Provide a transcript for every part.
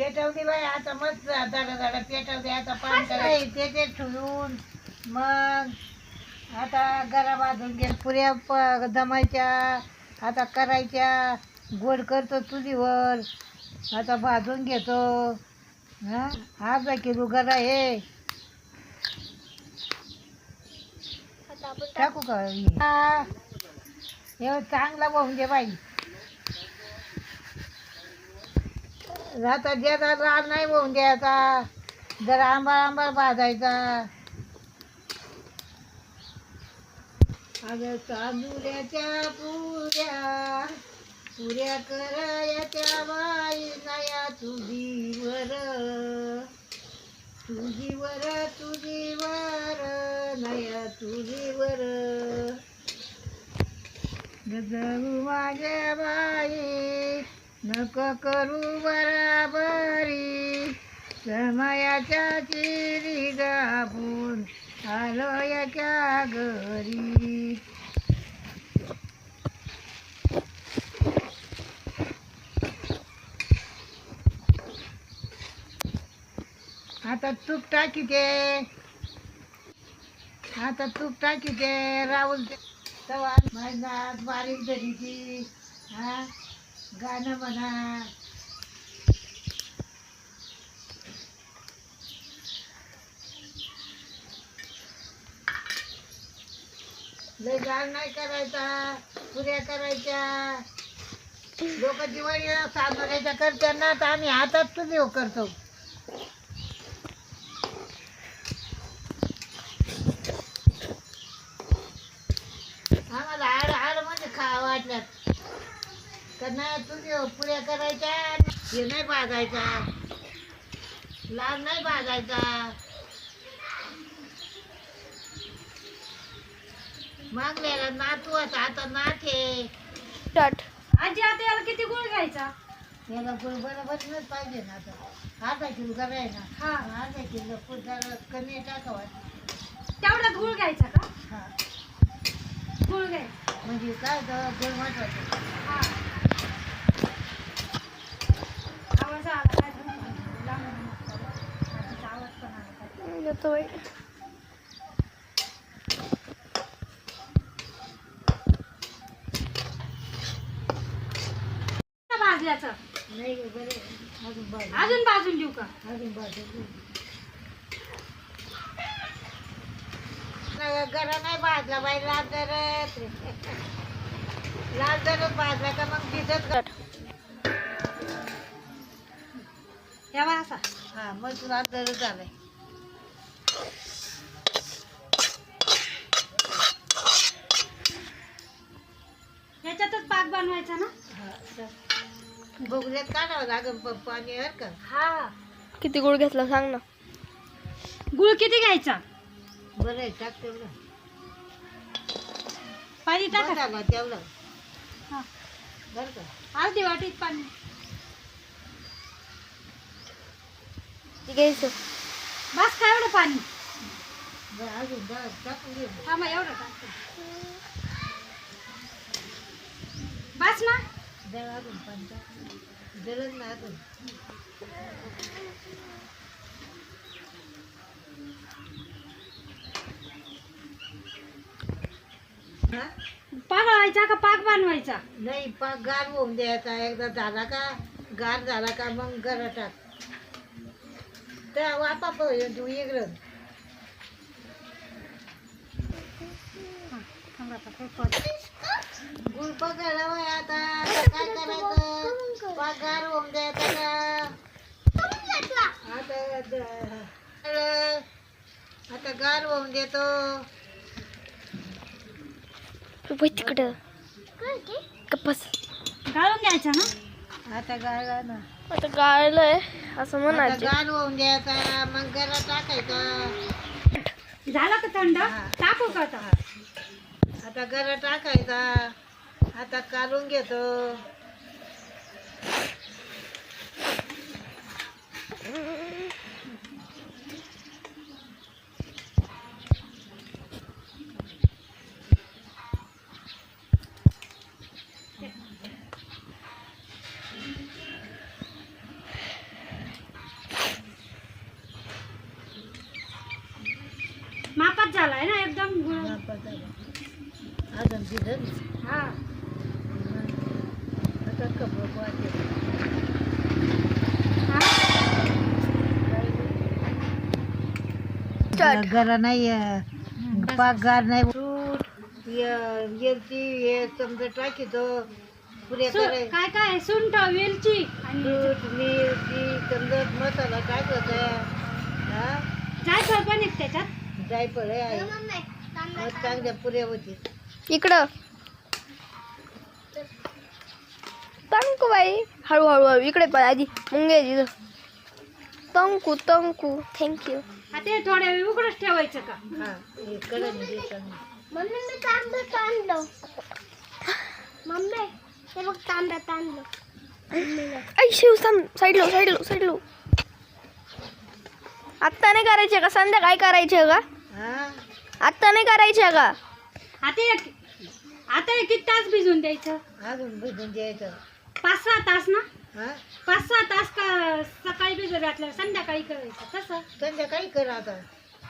पेटवली बाई आता मस्त झाडा झाडा पेटवली आता पाणी करायचं ते ते ठेवून मग आता गरा बांधून घे पुऱ्या प दमायच्या आता करायच्या गोड करतो चुलीवर आता भाजून घेतो. हा अर्धा किलो गरा हे. टाकू का? चांगला होऊन दे बाई. राहता ज्याचा लाल नाही होऊन द्यायचा. जरा आंबा आंबा भाजायचा. अगं तांदुळ्याच्या पुऱ्या पुऱ्या करायच्या बाई नया तुझीवर. तुझीवर तुझीवर नया तुझीवर. गजरू माझ्या बाई नको करू बराबरी. समयाच्या चिरी गाबून आलो याच्या घरी. आता तूप टाकी दे. आता तूप टाकी दे. राहुल तवा महिन्यात बारीक धरीची हा? गाणं म्हणा. लय गाण नाही करायचा पुऱ्या करायच्या. लोक दिवाळी साजऱ्याच्या करतात ना तर आम्ही हातात तुझे करतो. आम्हाला हाड हाड म्हणजे खा वाटल्यात तर नाही तुझे पुऱ्या करायच्या हे नाही भाजायचा लाल नाही भाजायचा मागल्याला नातू होता आता नाथ आहे. स्टार्ट आजी आता याला किती गुळ घ्यायचा? याला गुळ बरोबरच पाहिजे ना आता. अर्धा किलो कराय ना. हा. अर्धा किलो जरा कमी टाकावा तेवढाच गुळ घ्यायचा का? हा. गुळ घ्यायचा. म्हणजे काय गुळ महत्वाचं हा आवाज आला काय झालं? लांब आजीचा आवाज पण काय. भाजल्याचं नाही ग, बरं आहे. अजून बाजू अजून भाजून का अजून बाजू गरा नाही भाजला बाई लाल जरत लाल जरत भाजला का मग भिजत यावा असा हा मग लाल जरत झालाय याच्यातच पाक बनवायचा ना? हा, बघल्यात काढावं लागेल प- पाणी हर का? हा. किती गुळ घेतला सांग ना. गुळ किती घ्यायचा? बरं आहे टाक तेवढं. पाणी टाका. टाका तेवढं. हा. बरं का? अर्धी वाटीत पाणी. किती घ्यायचं. बस का एवढं पाणी. बरं अजून दा- टाकून घे हा मग एवढं टाकते. बस ना अजून ना हा पाक व्हायचा का पाक बनवायचा? नाही पाक गार होऊन द्यायचा. एकदा झाला का गार झाला का मग गरा टाक त्या वापा तू इकडं. थांबा. गुळ पकडला बाई आता आता काय करायचं? पाक गार होऊन द्यायचा का आता आता गार होऊन देतो. तू तिकडं. कपास गाळून घ्यायचा ना आता गार ना. आता गाळलंय असं आता म्हणायचं. गार होऊन द्यायचा मग गरा टाकायचा. झाला का थंड. टाकू का आता gara-gara आता ada घेतो gitu. Mapat jalan, enak, ekdom gua. अजून दिलं हा. आता कपडं वाटते हा. गरा नाही पाकगार नाही. सूट येलची हे समजा टाकीतो पुऱ्या कराय काय काय? सुंठ वेलची आणि सूट मिरची समजा मसाला टाकत हा? जायफळ पण त्याच्यात. जायफळ आहे. चांगल्या पुऱ्या होती इकडं. तंकू बाई. हळूहळू हळू इकडे पण आधी मुंगे तिथं तंकू तंकू. थँक्यू हा ते थोड्या वेळ उघडच ठेवायचं का? हा हे मम्मी मी ते बघ ऐ शिव थांब. साईडलो साईडलो साईडलो आत्ता नाही करायचे का? संध्याकाळी करायचे का? हा. आत्ता नाही करायचे का? आता एक आता एक किती तास भिजून द्यायचं? अजून भिजून द्यायचं. पाच सहा तास ना? हा? पाच सहा तास का सकाळी भिजत घातलं संध्याकाळी करायचं? कसं? संध्याकाळी कर आता.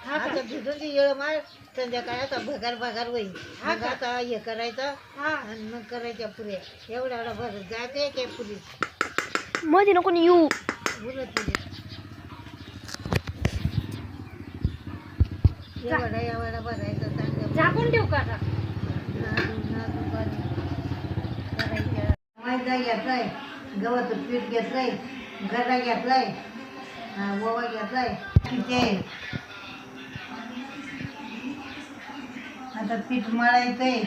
हा का? आता भिजून ती येळ मार संध्याकाळी आता भगार भगार होईल. हा मग का? आता हे करायचं हा. आणि मग करायच्या पुऱ्या. एवढ्या एवढा भरत जाते काय पुरी मध्ये नको येऊ. उलट पुरी एवढा एवढा भरायचं चांगलं झाकून ठेवू का आता? मैदा घेतलाय गव्हाचं पीठ घेतलंय गदा घेतलाय ओवा घेतलाय तिथे आता पीठ मळायचंय.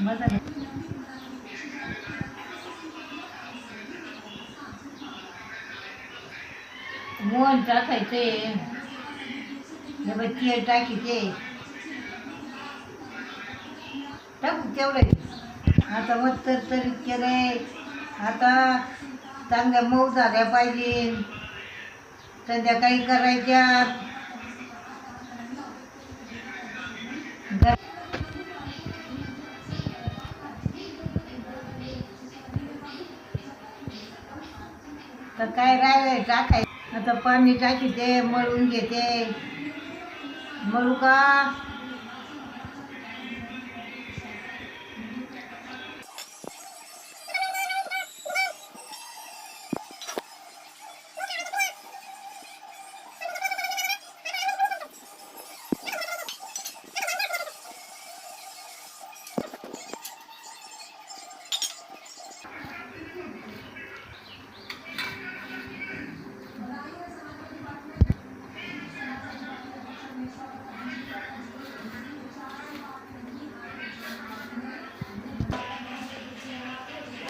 बघा मोहन टाकायचंय हे बघ तेल टाकीचे टाकू तेवढं आता मग तर तरी केले आता चांगल्या मऊ झाल्या पाहिजे. संध्याकाळी करायच्या. तर काय राहिले टाकाय आता पाणी टाकीते मळून घेते. मळू का?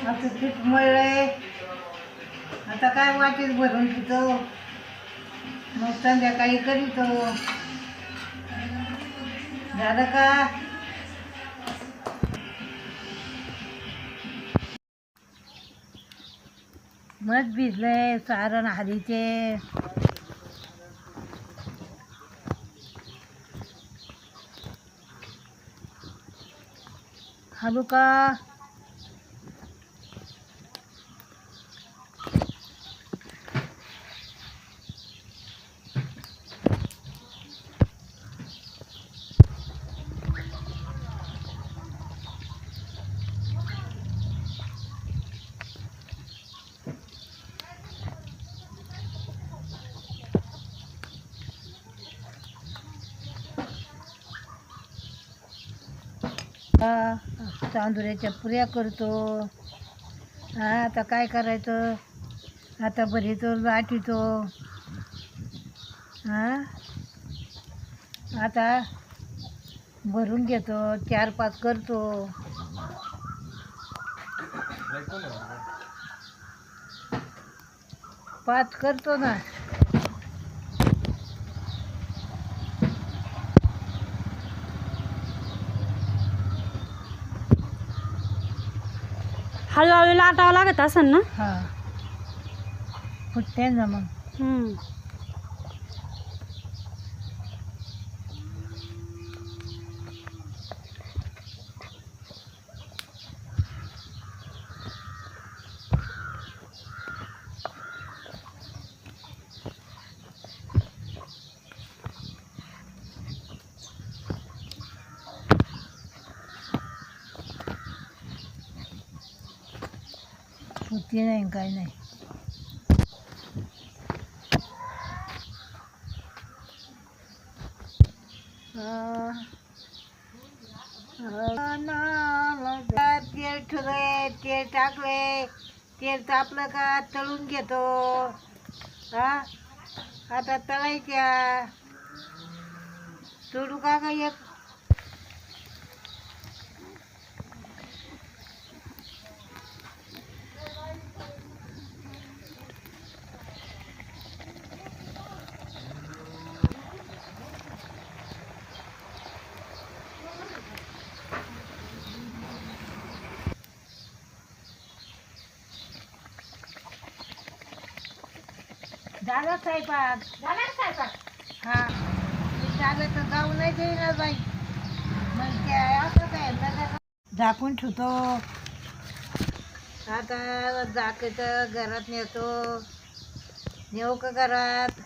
असं पीठ मळलंय. आता काय वाटेल भरून तिथं? मग संध्याकाळी करीतो झालं का? मग भिजलंय सारण हळदीचे हलू का? तांदुळ्याच्या पुऱ्या करतो. हा आता काय करायचं? आता भरीतो लाटीतो. हा? आता भरून घेतो चार पाच करतो. पाच करतो ना. हळूहळू लाटावं लागत असेल ना? हा. फुटते ना मग. हम्म. पुती नाही काय नाही तेल ठुले तेल टाकले तेल तापलं का तळून घेतो हा आता तळायच्या सोडू का का एक झाला स्वयंपाक झाला स्वयंपाक हा. मी झालं तर जाऊ नाही देणार बाई. मग काय असं काय झाकून ठेवतो. आता झाकायचं घरात नेतो. नेऊ का घरात?